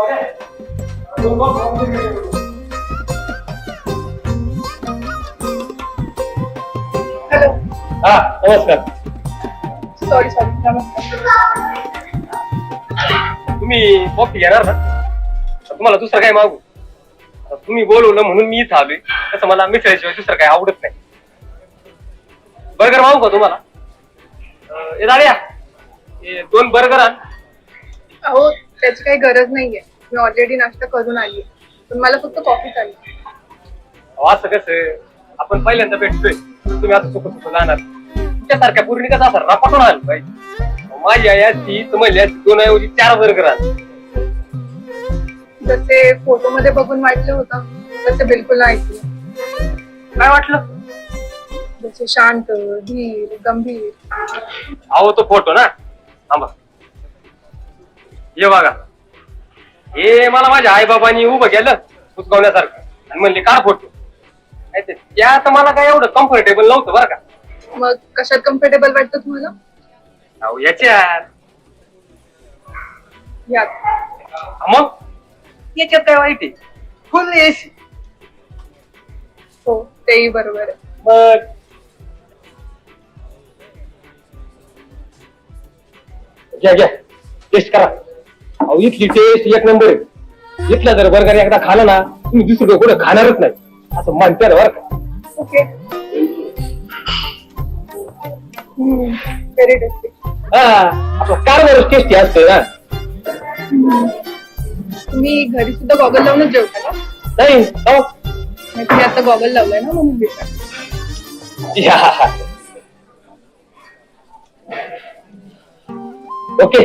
Hello हा नमस्कार. Sorry sorry नमस्कार. तुम्ही कॉफी घेणार ना? तुम्हाला दुसरं काय मागू? तुम्ही बोलवलं म्हणून मी इथं आलोय. तसं मला मिसळल्याशिवाय दुसरं काय आवडत नाही. बर्गर मागू का तुम्हाला? हे दाड्या हे दोन बर्गर आण. अहो त्याची काही गरज नाहीये. मी ऑलरेडी नाश्ता करून आली. पण मला फक्त कॉफी चालेल. असं कसं? आपण पहिल्यांदा भेटतोय. तुम्ही आता चुकत चुकत जाणार. तुमच्यासारख्या पूर्णी कसं असं रापाटून आलं पाहिजे? माझी आई असती तर म्हणली असती दोन ऐवजी चार बर्गर आण जसे फोटो मध्ये बघून वाटलं होतं तसे बिलकुल नाही. काय वाटलं? जसे शांत धीर गंभीर. अहो तो फोटो ना? थांबा. हे बघा. हे मला माझ्या आई बाबांनी उभं केलं उचकवण्यासारखं. आणि म्हणले काढ फोटो. ते त्यात मला काय एवढं कम्फर्टेबल नव्हतं बरं का. मग कशात कम्फर्टेबल वाटतं तुम्हाला? अहो याच्यात. यात. मग? याच्यात काय वाईट आहे? फुल एसी हो तेही बरोबर आहे. मग? घ्या घ्या. टेस्ट करा. अहो इथली टेस्ट एक नंबर आहे. इथला जर बर्गर एकदा खाला ना तुम्ही दुसरीकडे कुठं खाणारच नाही. असं म्हणते ना बरं का. ओके व्हेरी टेस्टी हा आपलं कारभारच टेस्टी असतोय ना. तुम्ही घरी सुद्धा गॉगल लावूनच जेवता का? नाही हो. नाही तुम्ही आता गॉगल लावलाय ना म्हणून विचार या. ओके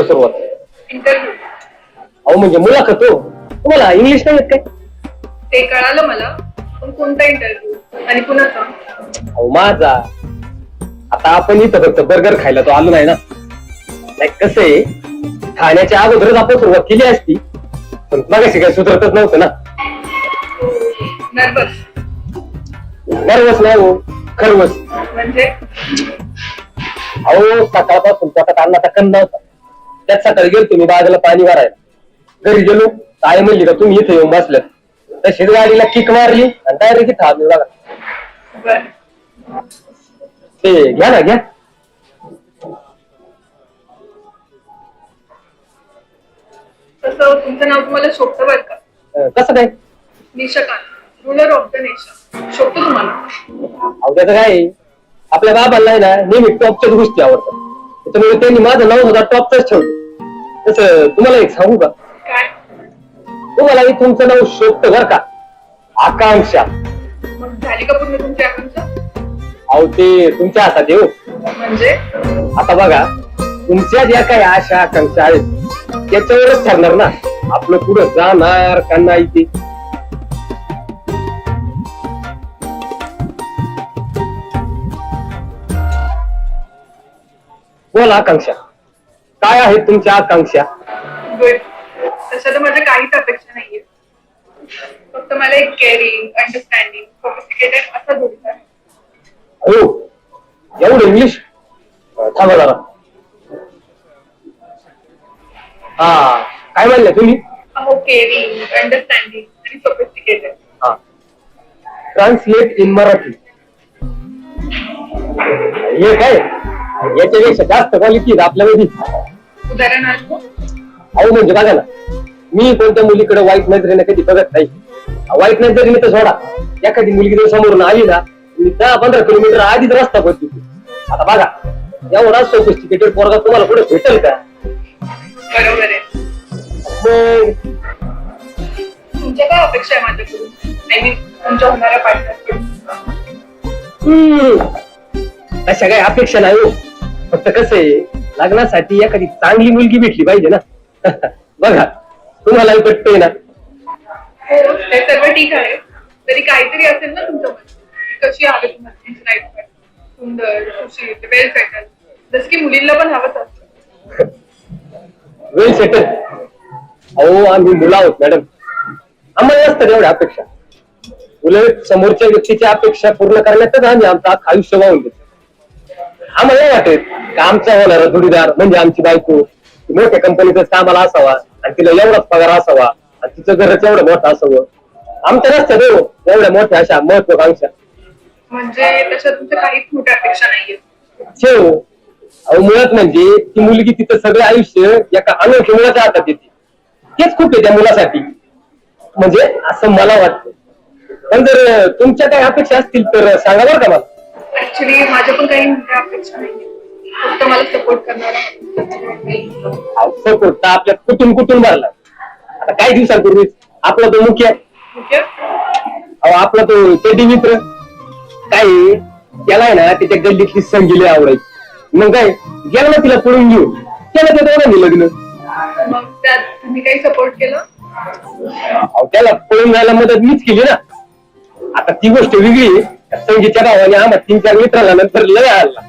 इंटरव्ह्यूला सुरुवात. अहो म्हणजे मुलाखत हो. तुम्हाला इंग्लिश नाही येत काय? ते कळालं मला पण कोणता इंटरव्ह्यू आणि कुणाचा? अहो माझा. आता आपण इथं फक्त बर्गर खायला तो आलो नाही ना. नाही कसं आहे? खाण्याच्या अगोदरच आपण सुरुवात केली असती. पण मगाशी काही सुधरतच नव्हतं ना. नर्वस नर्वस नाही हो. खरवस. म्हणजे? अहो सकाळपासून पोटात अन्नाचा कण नव्हता त्यात सकाळी गेलो तुम्ही बाजूला पाणी भरायला. घरी गेलो आई म्हणली का तुम्ही इथे येऊन बसल्यात. तशीच गाडीला किक मारली आणि डायरेक्ट इथं आलो बघा ते घ्या ना घ्या. तसं तुमचं नाव तुम्हाला शोभतं बरं का? कसं काय? Nishkant ruler of the nation शोभतं तुम्हाला? काय? आपल्या बाबांना ना नेहमी टॉपच्याच गोष्टी आवडतात. त्याच्यामुळे त्यांनी माझं नाव सुद्धा टॉपच ठेवलं. तसं तुम्हाला एक सांगू का? काय? तुम्हाला मी तुमचं नाव शोधतं बरं का? आकांक्षा. मग झाली का पूर्ण तुमची आकांक्षा? अहो ते तुमच्या हातात येऊ म्हणजे? आता बघा तुमच्या ज्या काही आशा आकांक्षा आहेत त्याच्यावरच ठरणार ना. आपलं पुढं जाणार का नाही ते? बोला आकांक्षा. काय आहेत तुमच्या आकांक्षा? गुड. तशा तर माझ्या काहीच अपेक्षा नाहीये. फक्त मला एक केअरिंग अंडरस्टँडिंग सोफिस्टिकेटेड असा जोडीदार आहे. हो. एवढं इंग्लिश थांबा जरा. हा. काय म्हणले तुम्ही? अहो केअरिंग अंडरस्टँडिंग आणि सोफिस्टिकेटेड हा. ट्रान्सलेट इन मराठी हे काय? याच्यापेक्षा जास्त क्वालिटी आपल्यामध्ये. उदाहरणार्थ? अहो म्हणजे बघा ना मी कोणत्या मुलीकडे वाईट नजरेने कधी बघत नाही. वाईट नजरेने तर सोडा. एखादी मुलगी जर समोरून आली ना मी दहा पंधरा किलोमीटर आधीच रस्ता बदली आता बघा एवढा सोफिस्टिकेटेड पोरगा तुम्हाला पुढे भेटेल का? बरोबर आहे. मग? तुमच्या काय अपेक्षा आहे माझ्याकडून? आय मीन तुमच्या होणाऱ्या पार्टनरकडून हम्म. अशा काही अपेक्षा नाही हो. फक्त कसं आहे लग्नासाठी एखादी चांगली मुलगी भेटली पाहिजे ना. बघा पटतंय ना हो ते सर्व ठीक आहे. तरी काहीतरी असेल ना तुमच्या कशी हवी तुम्हाला तुमची लाईफ सुंदर सुशील वेल सेटल जसं की मुलींना पण हवंच असतं वेल सेटल अहो आम्ही मुलं आहोत मॅडम आम्हाला नसतं एवढ्या अपेक्षा. उलट समोरच्या व्यक्तीच्या अपेक्षा पूर्ण करण्यातच आम्ही आमचं अख्खं आयुष्य वाहून देतो आम्हाला नाही वाटत का आमचा होणारा जोडीदार म्हणजे आमची बायको मोठ्या कंपनीतच कामाला असावा आणि तिला एवढाच पगार असावा आणि तिचं घरच एवढं मोठं असावं. आमच्या नसतं देव एवढ्या मोठ्या अशा महत्वाकांक्षा. म्हणजे तशा तुमच्या काहीच मोठ्या अपेक्षा नाहीये अहो मुळात म्हणजे ती मुलगी तिचं सगळं आयुष्य एका अनोख्या मुलाच्या हातात येते. तेच खूप आहे त्या मुलासाठी. म्हणजे असं मला वाटतं. पण जर तुमच्या काही अपेक्षा असतील तर सांगा बरं का मला. ऍक्च्युली माझ्या पण काही अपेक्षा नाहीये. फक्त मला सपोर्ट करणारा सपोर्ट आपल्या कुठून कुठून भरला आता काही दिवसांपूर्वीच आपला तो मुख्य अहो आपला तो चेडी मित्र. काय आहे, त्याला आहे ना त्याच्या गल्लीतली संगीली आवडायची. मग काय गेला ना तिला पळून घेऊन. त्याला त्या दोघांनी लग्न. मग त्यात तुम्ही काही सपोर्ट केलं? अहो, त्याला पळून जायला मदत मीच केली ना. आता ती गोष्ट वेगळी संगीतच्या भावाने आम्हा तीन चार मित्राला नंतर लय हल्ला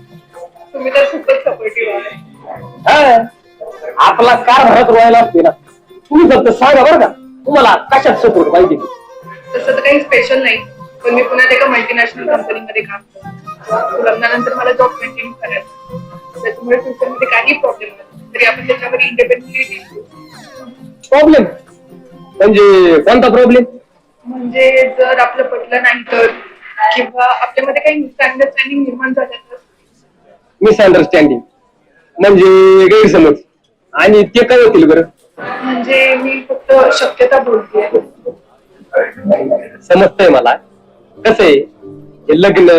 तुम्ही तर खूपच सपोर्टिव्ह आहे. हा. आपला कार भरत रोवायला असते ना. तुम्ही फक्त सांगा बरं का तुम्हाला कशात सपोर्ट पाहिजे. तसं तर काही स्पेशल नाही पण मी पुण्यात एका मल्टीनॅशनल कंपनीमध्ये काम करतो. लग्नानंतर मला जॉब कंटिन्यू करायचा त्याच्यामुळे फ्युचरमध्ये काही प्रॉब्लेम नाही. तरी आपण त्याच्यावर इंडिपेंडेंटली प्रॉब्लेम म्हणजे कोणता प्रॉब्लेम म्हणजे जर आपलं पटलं नाही तर? किंवा आपल्यामध्ये काही मिसअंडरस्टँडिंग निर्माण झाल्या तर? मिसअंडरस्टँडिंग म्हणजे गैरसमज. आणि ते काय होतील बरं? म्हणजे मी फक्त शक्यता बोलते. समजतंय मला. कसं आहे? हे लग्न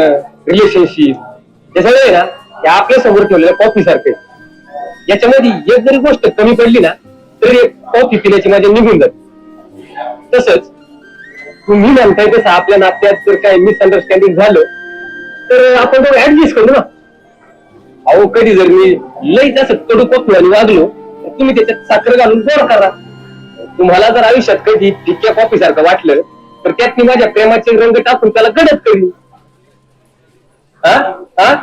रिलेशनशिप हे सगळं आहे ना हे आपल्यासमोर ठेवलेल्या कॉफी सारखं आहे. याच्यामध्ये एक जरी गोष्ट कमी पडली ना तरी कॉफी पिण्याची मजा निघून जाते. तसंच तुम्ही म्हणताय तसं आपल्या नात्यात जर काय मिसअंडरस्टँडिंग झालं तर आपण तो ऍडजस्ट करू ना. अहो कधी जर मी लईच असं कडू कॉफी आणि वागलो तर तुम्ही त्याच्यात साखर घालून गोड करा. तुम्हाला जर आयुष्यात कधी टिक्क्या कॉफी सारखं वाटलं तर त्यात मी माझ्या प्रेमाचे रंग टाकून त्याला गडद करीन. हा? हा?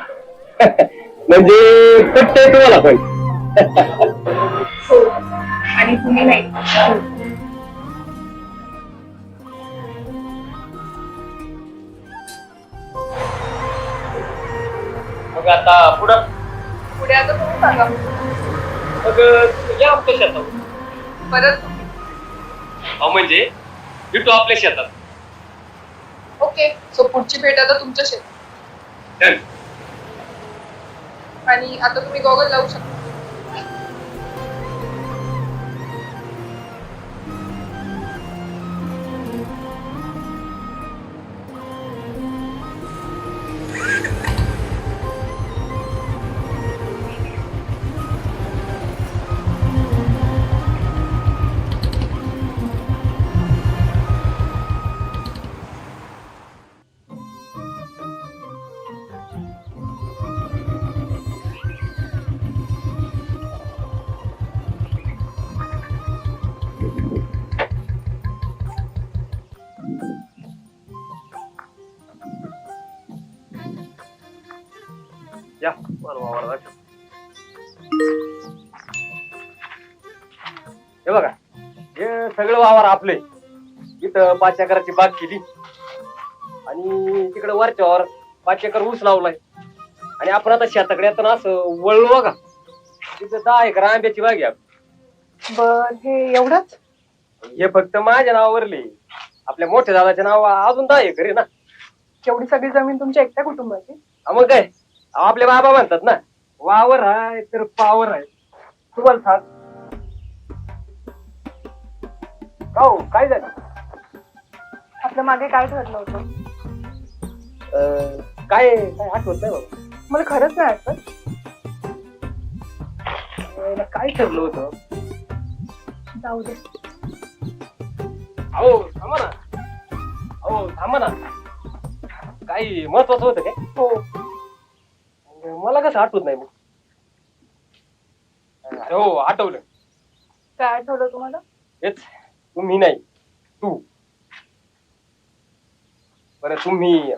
म्हणजे पटतंय तुम्हाला पण. हो. आणि तुम्ही नाही. मग आता पुढं? पुढे आता तुम्ही सांगा. मग या आमच्या शेतात. परत? अहो म्हणजे? भेटू आपल्या शेतात. ओके. सो पुढची भेट आता तुमच्या शेतात. Done. आणि आता तुम्ही गॉगल लावू शकता. हे बघा हे सगळं वावर आपले. इथं पाच एकराची बाग केली. आणि तिकडे वरच्यावर पाच एकर ऊस लावलाय. आणि आपण आता शेताकडे येताना असं वळलो बघा. तिथं दहा एकर आंब्याची बाग आहे आपली. बर हे एवढंच? हे फक्त माझ्या नावावरले. आपल्या मोठ्या दादाच्या नाव अजून दहा एकर आहे ना. एवढी सगळी जमीन तुमच्या एकट्या कुटुंबाची? हा मग काय? आपले बाबा म्हणतात ना वावर आहे तर पावर आहे. तुम्हाला सांग. का हो, काय झालं? आपल्या मागे काय ठरलं होतं? अं, काय काय आठवत नाही बाबा. मला खरंच नाही आठवत. अं, काय ठरलं होतं? जाऊ दे. अहो थांबा ना. अहो थांबा ना. काही महत्वाचं होतं काय? हो. मला कसं आठवत नाही मग. हो आठवलं. काय आठवलं तुम्हाला? हेच तुम्ही नाही तू. बरं तुम्ही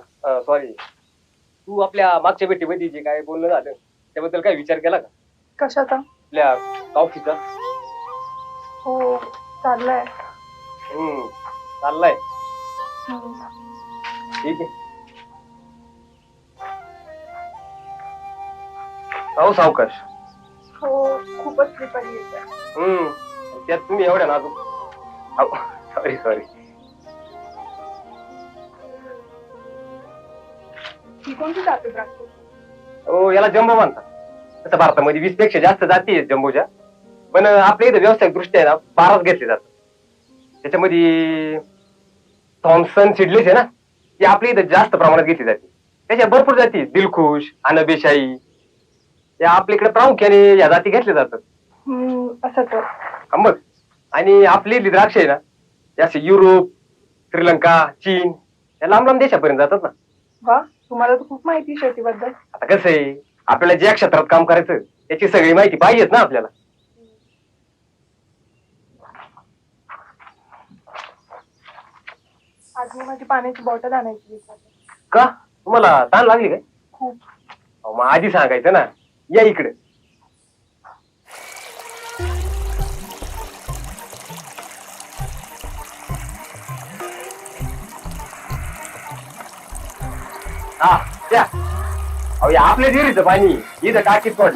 सॉरी तू आपल्या मागच्या भेटीमध्ये जे काय बोलणं झालं त्याबद्दल काय विचार केला का? कशाचा? आपल्या ऑफिसचा हो चाललंय. हम्म चाललाय. ठीक आहे. हो सावकाश. हो खूपच येते हम्म त्यात तुम्ही एवढ्या नाजूक सॉरी सॉरी ही कोणती जाते हो याला जम्बो म्हणतात. तसं भारतामध्ये वीसपेक्षा जास्त जाती आहेत जम्बोच्या. पण आपल्या इथं व्यावसायिक दृष्ट्या आहे ना बाराच घेतले जातात. त्याच्यामध्ये थॉम्सन सिडलेस आहे ना ती आपल्या इथं जास्त प्रमाणात घेतली जाते. त्याच्या भरपूर जाती आहेत. दिलखुश अनबेशाही या आपल्या इकडे प्रामुख्याने या जाती घेतल्या जातात. असं तर. हा मग. आणि आपली इथली द्राक्ष आहे ना असे युरोप श्रीलंका चीन या लांब लांब देशापर्यंत जातात ना. वा तुम्हाला तर खूप माहिती आहे शेतीबद्दल. आता कसं आहे आपल्याला ज्या क्षेत्रात काम करायचं त्याची सगळी माहिती पाहिजेत ना आपल्याला. आज मी माझी पाण्याची बॉटल आणायची विचारली का? तुम्हाला ताण लागली काय? खूप. अहो, मग आधी सांगायचं ना. या इकडे. हा त्या अहो हे आपल्या विहिरीचं पाणी इथं टाकीत पण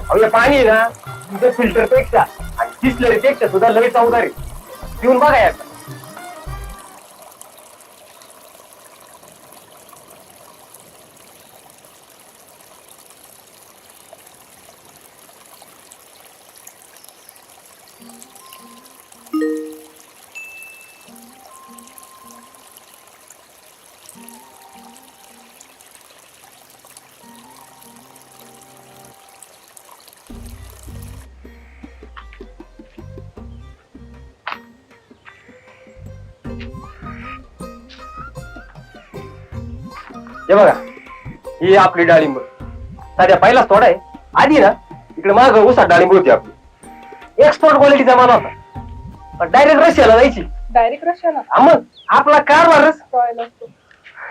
अहो हे पाणी आहे ना तुमच्या फिल्टरपेक्षा आणि डिस्लरी पेक्षा सुद्धा लई चौदारी आहे. पिऊन बघा याचा. हे बघा ही आपली डाळिंब. साध्या पहिलाच थोडा आहे. आधी ना इकडे माग उसात डाळिंब होती आपली. एक्सपोर्ट क्वालिटीचा माल होता. डायरेक्ट रशियाला जायची. डायरेक्ट रशियाला? हा मग आपला कारभारच.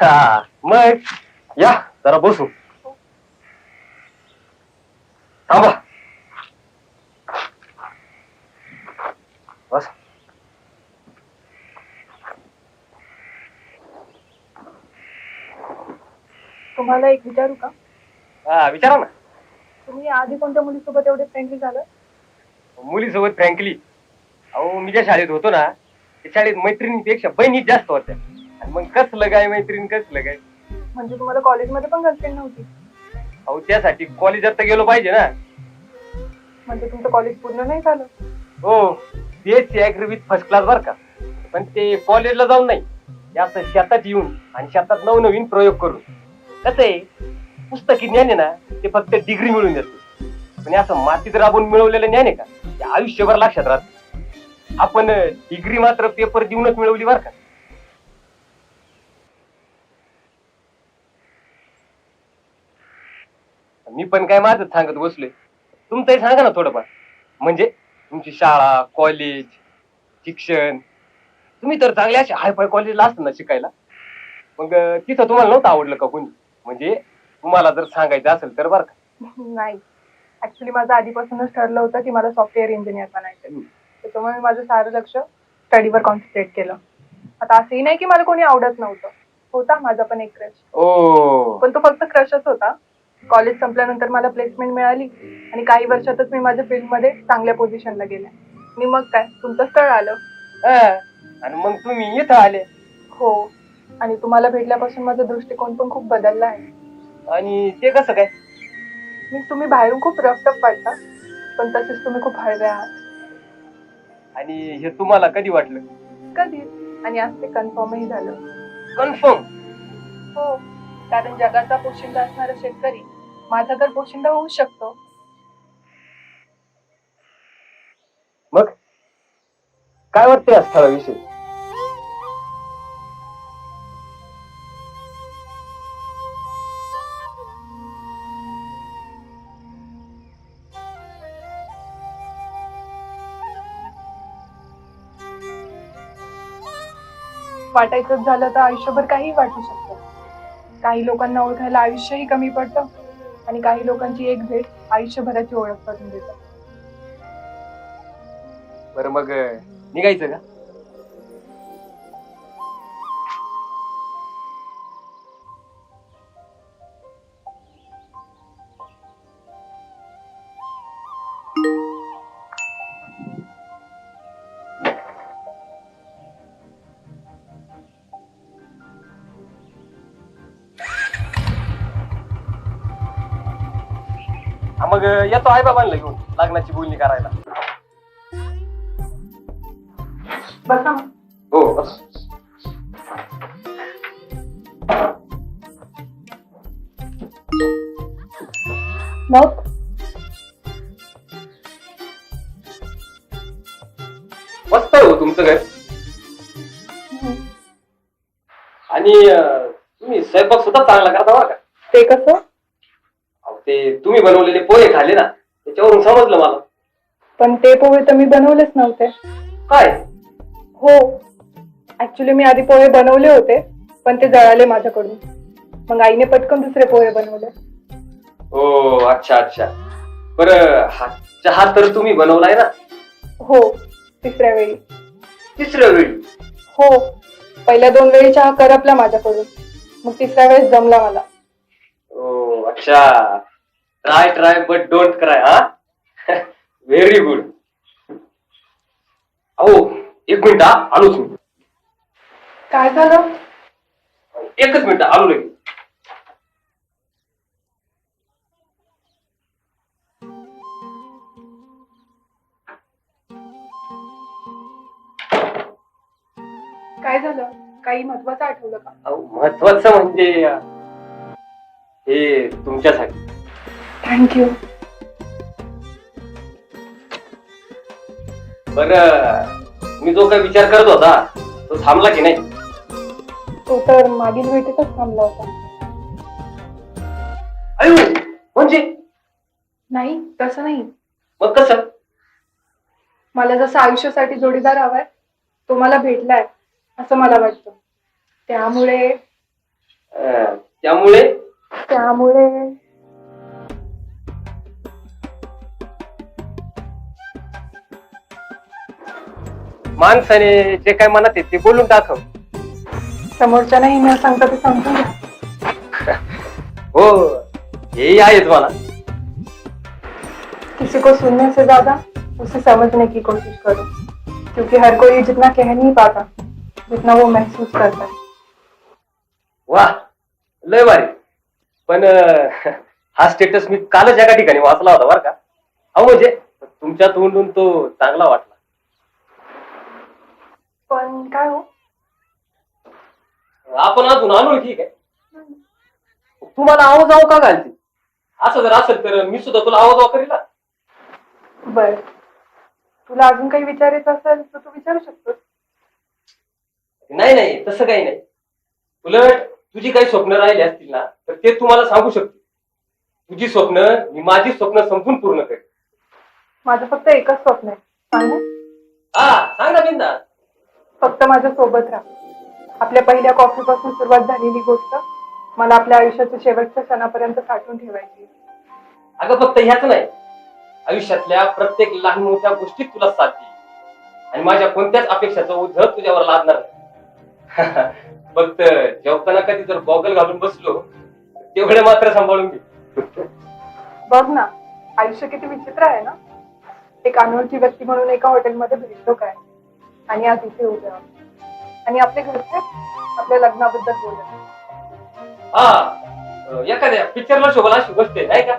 हा मग या जरा बसू. थांबा. बस. तुम्हाला एक विचारू का? हा विचारा ना. तुम्ही आधी कोणत्या मुलीसोबत एवढे फ्रेंडली झालं मुलीसोबत फ्रँकली. अहो मी ज्या शाळेत होतो ना त्या शाळेत मैत्रिणीपेक्षा बहिणी जास्त होत्या. आणि मग कसलं काय मैत्रीण कसलं काय म्हणजे तुम्हाला कॉलेजमध्ये पण गर्लफ्रेंड नव्हती? अहो त्यासाठी कॉलेजात तर गेलो पाहिजे ना. म्हणजे तुमचं कॉलेज पूर्ण नाही झालं? हो BSc agri with first class बर का. पण ते कॉलेजला जाऊन नाही. ते असं शेतात येऊन आणि शेतात नवनवीन प्रयोग करून. कसं आहे? पुस्तकी ज्ञान आहे ना ते फक्त डिग्री मिळून देतो. पण असं मातीत राबून मिळवलेलं ज्ञान आहे का? ते आयुष्यभर लक्षात राहत. आपण डिग्री मात्र पेपर देऊनच मिळवली बर का. मी पण काय माझं सांगत बसलोय. तुमचंही सांगा ना थोडंफार. म्हणजे तुमची शाळा कॉलेज शिक्षण. तुम्ही तर चांगले असे हाय फाय कॉलेजला असतं ना शिकायला. मग तिथं तुम्हाला नव्हतं आवडलं का कोणी? म्हणजे तुम्हाला जर सांगायचं असेल तर बरं का. नाही. ऍक्च्युली माझं आधीपासूनच ठरलं होतं की मला सॉफ्टवेअर इंजिनियर बनायचं हम्म. त्याच्यामुळे मी माझं सारं लक्ष स्टडीवर कॉन्सन्ट्रेट केलं. आता असंही नाही की मला कोणी आवडत नव्हतं. होता माझा पण एक क्रश ओ. पण तो फक्त क्रशच होता. कॉलेज संपल्यानंतर मला प्लेसमेंट मिळाली आणि काही वर्षातच मी माझ्या फील्डमध्ये चांगल्या पोझिशनला गेले. आणि मग काय तुमचं स्थळ आलं. हा. आणि मग तुम्ही इथं आले. हो. आणि तुम्हाला भेटल्यापासून माझा दृष्टिकोन पण खूप बदलला आहे. आणि ते कसं काय? मी तुम्ही बाहेरून खूप रफटफ वाटता पण तसेच तुम्ही खूप हळवे आहात. आणि हे तुम्हाला कधी वाटलं? कधीच आणि आज ते कन्फर्मही झालं. कन्फर्म हो. कारण जगाचा पोशिंदा असणारा शेतकरी माझा तर पोशिंदा होऊ शकतो. मग? काय वाटतं या स्थळाविषयी? वाटायचंच झालं तर आयुष्यभर काही वाटू शकतं. काही लोकांना ओळखायला आयुष्यही कमी पडतं आणि काही लोकांची एक भेट आयुष्यभराची ओळख करून देतं. बरं मग निघायचं का? येतो आई बाबांना घेऊन लग्नाची बोलणी करायला. बसा. हो बस. मग? मस्त हो तुमचं घर आणि अं, तुम्ही स्वयंपाक सुद्धा चांगला करता बरं का? ते कसं? ते तुम्ही बनवलेले पोहे खाल्ले ना त्याच्यावरून समजलं मला. पण ते पोहे तर मी बनवलेच नव्हते. काय? हो ऍक्च्युली मी आधी पोहे बनवले होते पण ते जळाले माझ्याकडून. मग आईने पटकन दुसरे पोहे बनवले. हो अच्छा अच्छा. बरं हा चहा तर तुम्ही बनवलाय ना? हो तिसऱ्या वेळी. तिसऱ्या वेळी? हो पहिल्या दोन वेळी चहा करपला माझ्याकडून. मग तिसऱ्या वेळेस जमला मला. हो अच्छा. Try try but don't cry हा व्हेरी गुड अहो एक मिनिट हा आलोच मी काय झालं? एकच मिनिट आलो लगेच. काय झालं? काही महत्वाचं आठवलं का? अहो, महत्वाचं म्हणजे अं, हे तुमच्यासाठी. थँक्यू बर मी जो काही विचार करत होता तो थांबला की नाही? तो तर मागील भेटीतच थांबला होता. अयो म्हणजे? नाही तसं नाही. मग कसं? मला जसं आयुष्यासाठी जोडीदार हवाय तो मला भेटलाय असं मला वाटतं. त्यामुळे अं, त्यामुळे? त्यामुळे माणसाने जे काय मनात आहे ते बोलून टाकव समोरच्यालाही न सांगता ते समजून घ्या हो हेही आहेच मला. किसी को सुनने से ज्यादा उसे समझने की कोशिश करो. क्योंकि हर कोई जितना कह नहीं पाता जितना वो महसूस करता है. वा लय भारी. पण अं, हा स्टेटस मी कालच एका ठिकाणी वाचला होता बरं का. अहो म्हणजे तुमच्या तोंडून तो चांगला वाटला. पण काय हो? आपण अजून अनोळखी काय तुम्हाला आवाज आव का घालते? असं जर असेल तर मी सुद्धा तुला आवाज करील ना. बर. तुला अजून काही विचारायचं असेल तर तू विचारू शकतो नाही नाही तसं काही नाही. उलट तुझी काही स्वप्न राहिली असतील ना तर ते तुम्हाला सांगू शकते. तुझी स्वप्न मी माझी स्वप्न संपून पूर्ण करेन. माझं फक्त एकच स्वप्न आहे. सांगू हा सांग ना बिंदा. फक्त माझ्या सोबत राहा. आपल्या पहिल्या कॉफीपासून सुरुवात झालेली गोष्ट मला आपल्या आयुष्याच्या शेवटच्या क्षणापर्यंत साठवून ठेवायची. अगं फक्त ह्याच नाही. आयुष्यातल्या प्रत्येक लहान मोठ्या गोष्टीत तुला साथ देईल आणि माझ्या कोणत्याच अपेक्षाचं ओझ तुझ्यावर लादणार नाही. फक्त जेवताना कधी जर गॉगल घालून बसलो तेवढे मात्र सांभाळून घे. बघ ना आयुष्य किती विचित्र आहे ना? एक अनोळखी व्यक्ती म्हणून एका हॉटेलमध्ये भेटलो काय? आणि आज इथे उभे आहोत. आणि आपले घरचे आपल्या लग्नाबद्दल बोलत. हा एखाद्या पिक्चरला शोभला अशी गोष्ट आहे नाही का?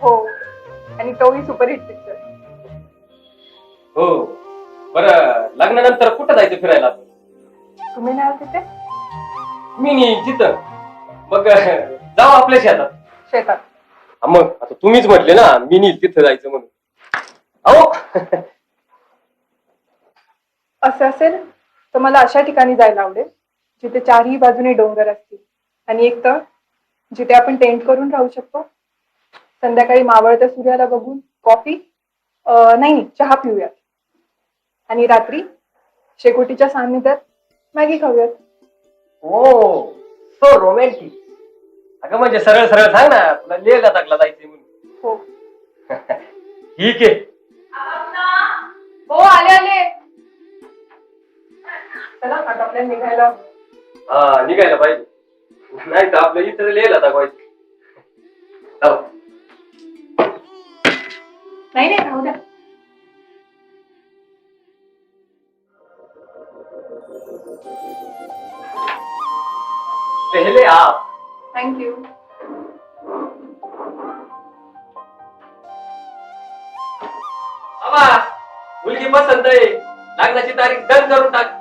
हो. आणि तोही सुपरहिट पिक्चर हो. बरं लग्नानंतर कुठं जायचं फिरायला? तुम्ही नाही आहात तिथे? मी नाही जिथं. मग जाऊ आपल्या शेतात. शेतात. हा, मग आता तुम्हीच म्हटले ना मी नाही तिथं जायचं म्हणून. अहो! असं असेल तर मला अशा ठिकाणी जायला आवडेल जिथे चारही बाजूने डोंगर असतील. आणि एक तर जिथे आपण टेंट करून राहू शकतो. संध्याकाळी मावळत्या सूर्याला बघून कॉफी नाही चहा पिऊयात. आणि रात्री शेकोटीच्या सान्निध्यात मॅगी खाऊयात. हो सो रोमॅन्टिक अगं म्हणजे सरळ सरळ सांग ना तुला लेह लदाखला जायचंय म्हणून. हो. ठीक आहे. हो आले आले. चला आता आपल्याला निघायला. हा निघायला पाहिजे. नाही तर आपलं इथं लेह लदाख व्हायचं चला. नाही नाही राहू द्या. पहिले आप थँक्यू मुलगी पसंत आहे. लग्नाची तारीख डन करून टाक.